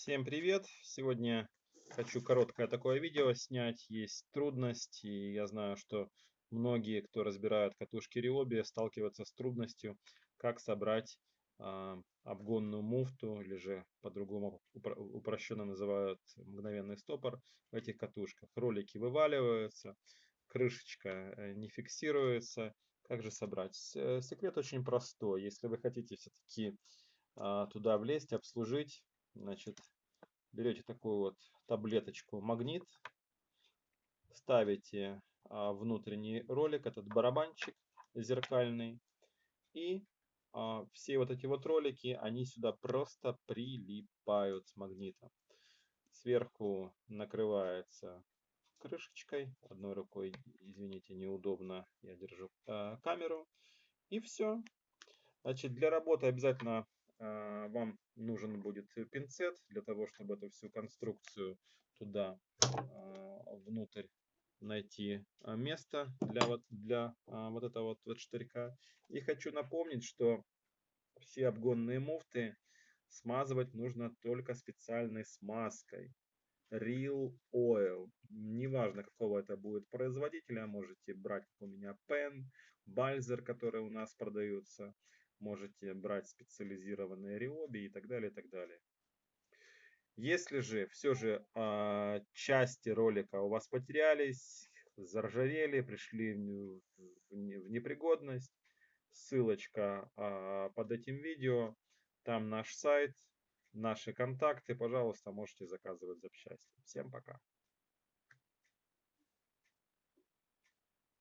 Всем привет! Сегодня хочу короткое такое видео снять. Есть трудность, и я знаю, что многие, кто разбирают катушки Ryobi, сталкиваются с трудностью, как собрать э, обгонную муфту, или же по-другому упро упрощенно называют мгновенный стопор в этих катушках. Ролики вываливаются, крышечка э, не фиксируется. Как же собрать? Э, секрет очень простой. Если вы хотите все-таки а, туда влезть, обслужить, Значит, берете такую вот таблеточку магнит, ставите а, внутренний ролик, этот барабанчик зеркальный, и а, все вот эти вот ролики, они сюда просто прилипают с магнитом. Сверху накрывается крышечкой, одной рукой, извините, неудобно, я держу э, камеру, и все. Значит, для работы обязательно а, вам нужен будет пинцет для того, чтобы эту всю конструкцию туда а, внутрь найти а, место для вот, для вот этого вот, вот штырька. И хочу напомнить, что все обгонные муфты смазывать нужно только специальной смазкой. Real Oil. Неважно, какого это будет производителя, можете брать, у меня, Pen, Balzer, которые у нас продаются можете брать специализированные риоби и так далее, и так далее. Если же все же э, части ролика у вас потерялись, заржавели, пришли в, в, в непригодность, ссылочка э, под этим видео, там наш сайт, наши контакты, пожалуйста, можете заказывать запчасти. Всем пока.